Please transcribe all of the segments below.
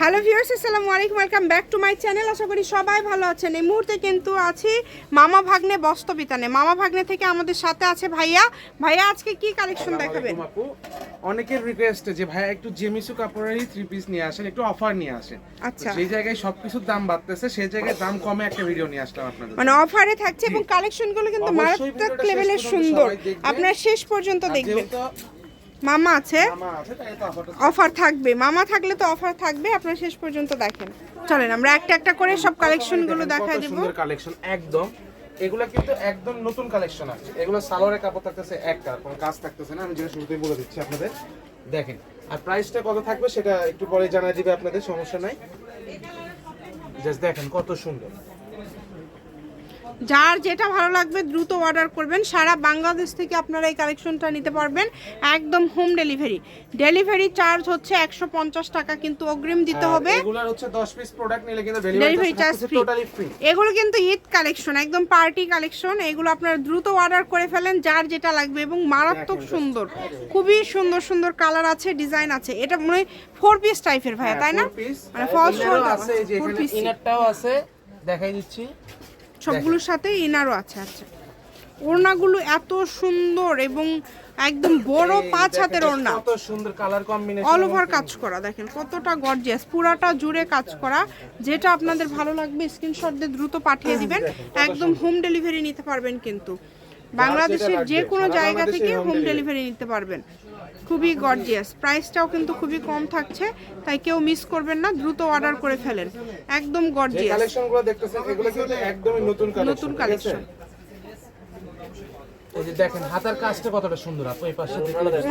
Hello viewers আসসালামু আলাইকুম। Welcome back to my channel আশা করি সবাই ভালো আছেন। এই মুহূর্তে কিন্তু আছি মামা ভাগ্নে বস্তবিতানে মামা ভাগ্নে থেকে আমাদের সাথে আছে ভাইয়া। ভাইয়া আজকে কি কালেকশন দেখাবেন? আপু। অনেকের রিকোয়েস্ট যে ভাই একটু জেমিসু কাপড়েরই থ্রি পিস নিয়ে আসেন একটু অফার নিয়ে আসেন। আচ্ছা। সেই জায়গায় সবকিছুর দাম বাড়তেছে সেই জায়গায় দাম কমে একটা ভিডিও নিয়ে আসলাম আপনাদের মানে অফারে থাকছে এবং কালেকশনগুলো কিন্তু মারাত্মক লেভেলের সুন্দর। আপনারা শেষ পর্যন্ত দেখবেন। মামা আছে? অফার থাকবে। মামা থাকলে তো অফার থাকবে আপনারা শেষ পর্যন্ত দেখেন। চলেন আমরা একটা একটা করে সব কালেকশনগুলো কত দেব সুন্দর কালেকশন একদম। এগুলা কিন্তু একদম নতুন কালেকশন আছে। এগুলো সালোয়ারের কাপড় থাকতেছে এক কালার কোনো কাজ থাকতেছে না। আমি যেটা শুরুতেই বলে দিচ্ছি আপনাদের। দেখেন আর প্রাইসটা কত থাকবে সেটা একটু পরে জানাই দিবে আপনাদের সমস্যা নাই। জাস্ট দেখেন কত সুন্দর। যার যেটা ভালো লাগবে দ্রুত অর্ডার করবেন। সারা বাংলাদেশ থেকে আপনারা এই কালেকশনটা নিতে পারবেন একদম হোম ডেলিভারি। ডেলিভারি চার্জ হচ্ছে একশো পঞ্চাশ টাকা কিন্তু অগ্রিম দিতে হবে। এগুলার হচ্ছে 10 পিস প্রোডাক্ট নিলে কিন্তু ডেলিভারি চার্জ ফ্রি এগুলো কিন্তু ঈদ কালেকশন একদম পার্টি কালেকশন। এগুলো আপনারা দ্রুত অর্ডার করে ফেলেন যার যেটা লাগবে এবং মারাত্মক সুন্দর খুবই সুন্দর সুন্দর কালার আছে ডিজাইন আছে। এটা মনে হয় ফোর পিস টাইপের ভাইয়া তাই না? মানে ফলস আছে ইনারটাও আছে দেখাই দিচ্ছি। সবগুলোর সাথে ইনারও আছে আচ্ছা। ওড়নাগুলো এত সুন্দর এবং একদম বড় পাঁচ হাতের ওড়না। কত সুন্দর কালার কম্বিনেশন অল ওভার কাজ করা দেখেন কতটা গর্জিয়াস পুরাটা জুড়ে কাজ করা। যেটা আপনাদের ভালো লাগবে স্ক্রিনশট দিয়ে দ্রুত পাঠিয়ে দিবেন। একদম হোম ডেলিভারি নিতে পারবেন কিন্তু। বাংলাদেশের যে কোনো জায়গা থেকে হোম ডেলিভারি নিতে পারবেন। খুবই গর্জিয়াস প্রাইসটাও কিন্তু খুবই কম থাকছে তাই কেউ মিস করবেন না দ্রুত অর্ডার করে ফেলেন। একদম গর্জিয়াস কালেকশন দেখতেছেন এগুলো কিন্তু একদমই নতুন কালেকশন নতুন। এই যে দেখেন হাতার কাজটা কতটা সুন্দর আপু এই পাশে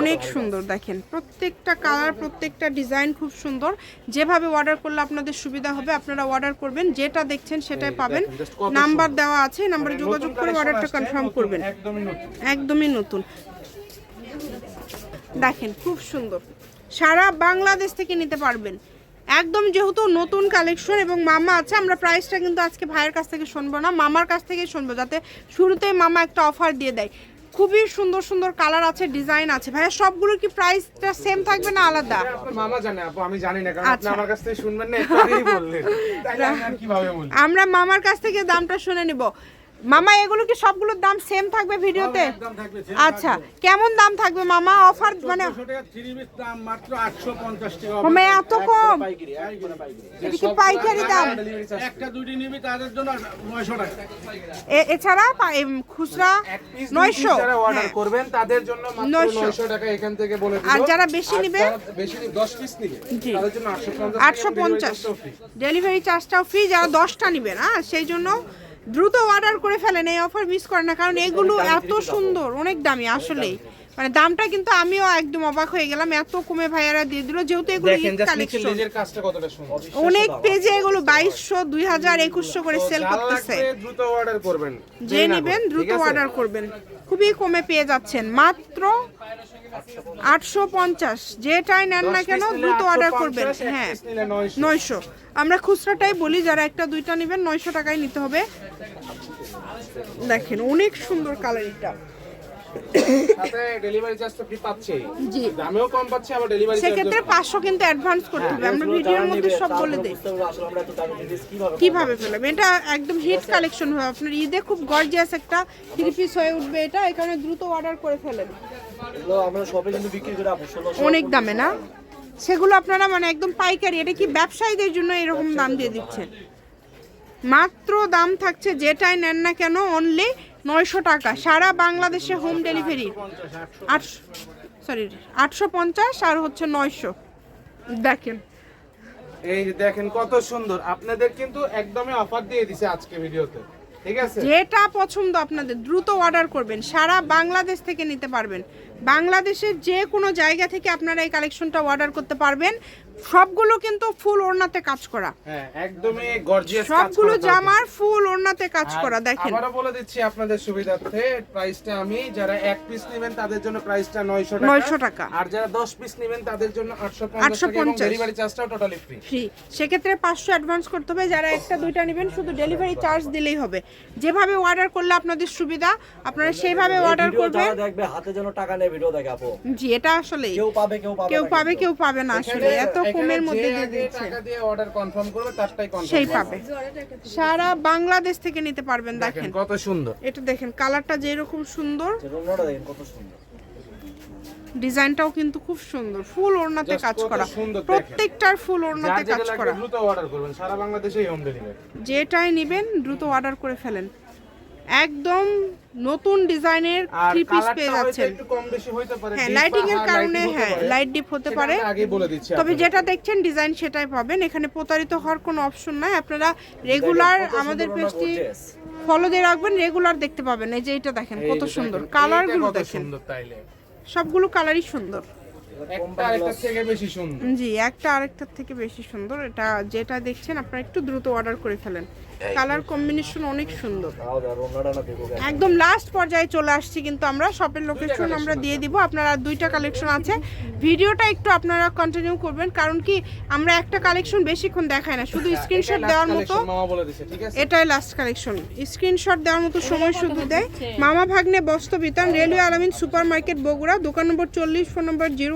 অনেক সুন্দর দেখেন প্রত্যেকটা কালার প্রত্যেকটা ডিজাইন খুব সুন্দর। যেভাবে অর্ডার করলে আপনাদের সুবিধা হবে আপনারা অর্ডার করবেন যেটা দেখছেন সেটাই পাবেন। নাম্বার দেওয়া আছে নাম্বারে মানে যোগাযোগ করে অর্ডারটা কনফার্ম করবেন। একদমই নতুন। দেখেন খুব সুন্দর। সারা বাংলাদেশ থেকে নিতে পারবেন। একদম যেহেতু নতুন কালেকশন এবং মামা আছে আমরা প্রাইসটা কিন্তু আজকে ভাইয়ের কাছ থেকে শুনব না মামার কাছ থেকেই শুনব যাতে শুরুতেই মামা একটা অফার দিয়ে দেয়। খুবই সুন্দর সুন্দর কালার আছে ডিজাইন আছে। ভাইয়া সবগুলোর কি প্রাইসটা সেম থাকবে না আলাদা? মামা জানে আপু আমি জানি না কারণ আপনি আচ্ছা। আমার কাছ থেকে শুনবেন না বললেন। তাহলে আমি কীভাবে বলি আমরা মামার কাছ থেকে দামটা শুনে নিব। মামা এগুলো কি সবগুলোর দাম সেম থাকবে ভিডিওতে? আচ্ছা কেমন দাম থাকবে মামা? অফার মানে এত কম। পাইকারি, এটা কি পাইকারি দাম? একটা দুটি নিবি তাদের জন্য নয়শো টাকা। এছাড়া খুচরা এক পিস নয়শো। যারা অর্ডার হ্যাঁ। করবেন তাদের জন্য মাত্র 900 900 টাকা এখান থেকে বলে আর যারা বেশি নিবে? বেশি নিবে 10 পিস নিবে। তাদের জন্য 850 আটশো পঞ্চাশ। ডেলিভারি চার্জটাও ফ্রি যারা দশটা নেবেন হ্যাঁ সেই জন্য দ্রুত অর্ডার করে ফেলেন এই অফার মিস করেন না কারণ এগুলো এত সুন্দর অনেক দামি আসলেই। মানে দামটা কিন্তু আমিও একদম অবাক হয়ে গেলাম। এত কমে ভাইয়ারা দিয়ে দিল যেহেতু এগুলো অনেক পেজে এগুলো বাইশশো দুই হাজার একুশশো করে সেল করতেছে। দ্রুত অর্ডার করবেন। যে নেবেন দ্রুত অর্ডার করবেন। খুবই কমে পেয়ে যাচ্ছেন। মাত্র আটশো পঞ্চাশ। যেটাই নেন না কেন দ্রুত অর্ডার করবেন। হ্যাঁ piece নিলে 900 নয়শো। আমরা খুচরাটাই বলি যারা একটা দুইটা নেবেন নয়শো টাকায় নিতে হবে। দেখেন অনেক সুন্দর কালার এটা। সেক্ষেত্রে পাঁচশো কিন্তু অ্যাডভান্স করতে হবে। আমরা ভিডিওর মধ্যে সব বলে দিই। কীভাবে পেলাম এটা একদম হিট কালেকশন হবে আপনার। ঈদে খুব গর্জিয়াস একটা থ্রি পিস হয়ে উঠবে এটা। এখানে দ্রুত অর্ডার করে ফেলেন। অনেক দামে না? সেগুলো আপনারা মানে একদম পাইকারি। এটা কি ব্যবসায়ীদের জন্য এরকম দাম দিয়ে দিচ্ছেন? মাত্র দাম থাকছে যেটাই নেন না কেন অনলি নয়শো টাকা। সারা বাংলাদেশে হোম ডেলিভারি আটশো সরি আটশো পঞ্চাশ আর হচ্ছে নয়শো। দেখেন। এই দেখেন কত সুন্দর। আপনাদের কিন্তু একদমই অফার দিয়ে দিছে আজকে ভিডিওতে। ঠিক আছে? যেটা পছন্দ আপনাদের দ্রুত অর্ডার করবেন। সারা বাংলাদেশ থেকে নিতে পারবেন। বাংলাদেশের যে কোনো জায়গা থেকে আপনারা এই কালেকশনটা অর্ডার করতে পারবেন। সবগুলো কিন্তু ফুল ওড়নাতে কাজ করা। হ্যাঁ একদমই গর্জিয়াস সবগুলো জামার ফুল ওড়নাতে কাজ করা দেখেন। আবারও বলে দিচ্ছি আপনাদের সুবিধার্থে প্রাইসটা আমি যারা এক পিস নেবেন তাদের জন্য প্রাইসটা 900 টাকা। 900 টাকা। আর যারা 10 পিস নেবেন তাদের জন্য 850 850 টাকা ডেলিভারি চার্জটাও টোটালি ফ্রি ফ্রি সেক্ষেত্রে পাঁচশো অ্যাডভান্স করতে হবে যারা একটা দুইটা নেবেন শুধু ডেলিভারি চার্জ দিলেই হবে। যেভাবে অর্ডার করলে আপনাদের সুবিধা আপনারা সেইভাবে অর্ডার করবেন। যারা দেখবে হাতে যেন টাকা নেই ভিডিও দেখে আপু। জি এটা আসলে কেউ পাবে কেউ পাবে কেউ পাবে কেউ পাবে না আসলে এত মধ্যে দিয়ে দিচ্ছে টাকা দিয়ে অর্ডার কনফার্ম করবে তারটাই কনফার্ম সেই পাবে। সারা বাংলাদেশ থেকে নিতে পারবেন দেখেন কত সুন্দর। এটা দেখেন কালারটা যেরকম সুন্দর দেখেন কত সুন্দর। ডিজাইনটাও কিন্তু খুব সুন্দর। ফুল ওড়নাতে কাজ করা। প্রত্যেকটার ফুল ওড়নাতে কাজ করা। দ্রুত অর্ডার করবেন। সারা বাংলাদেশেই হোম ডেলিভারি যেটাই নেবেন দ্রুত অর্ডার করে ফেলেন। একদম নতুন ডিজাইনের থ্রি পিস পেয়ে যাচ্ছেন। হ্যাঁ লাইটিং এর কারণে হ্যাঁ লাইট ডিপ হতে পারে। তবে যেটা দেখছেন ডিজাইন সেটাই পাবেন। এখানে প্রতারিত হওয়ার কোনো অপশন নাই। আপনারা রেগুলার আমাদের পেজটি ফলো দিয়ে রাখবেন রেগুলার দেখতে পাবেন। এই যে এটা দেখেন কত সুন্দর। কালারগুলো এইটা কত দেখেন। সবগুলো কালারই সুন্দর। একটা আরেকটার থেকে বেশি সুন্দর। জি একটা আরেকটার থেকে বেশি সুন্দর। এটা যেটা দেখছেন আপনারা একটু দ্রুত অর্ডার করে ফেলেন। কালার কম্বিনেশন অনেক সুন্দর। একদম লাস্ট পর্যায়ে চলে আসছি কিন্তু আমরা শপের লোকেশন আমরা দিয়ে দিব। আপনারা দুইটা কালেকশন আছে। ভিডিওটা একটু আপনারা কন্টিনিউ করবেন কারণ কি আমরা একটা কালেকশন বেশিক্ষণ দেখাই না। শুধু স্ক্রিনশট দেওয়ার মতো। এটাই লাস্ট কালেকশন স্ক্রিনশট দেওয়ার মতো সময় শুধু দেয়। Mama Bhagne Bastra Bitan railway Alamin super market Bogura দোকান নম্বর চল্লিশ phone number zero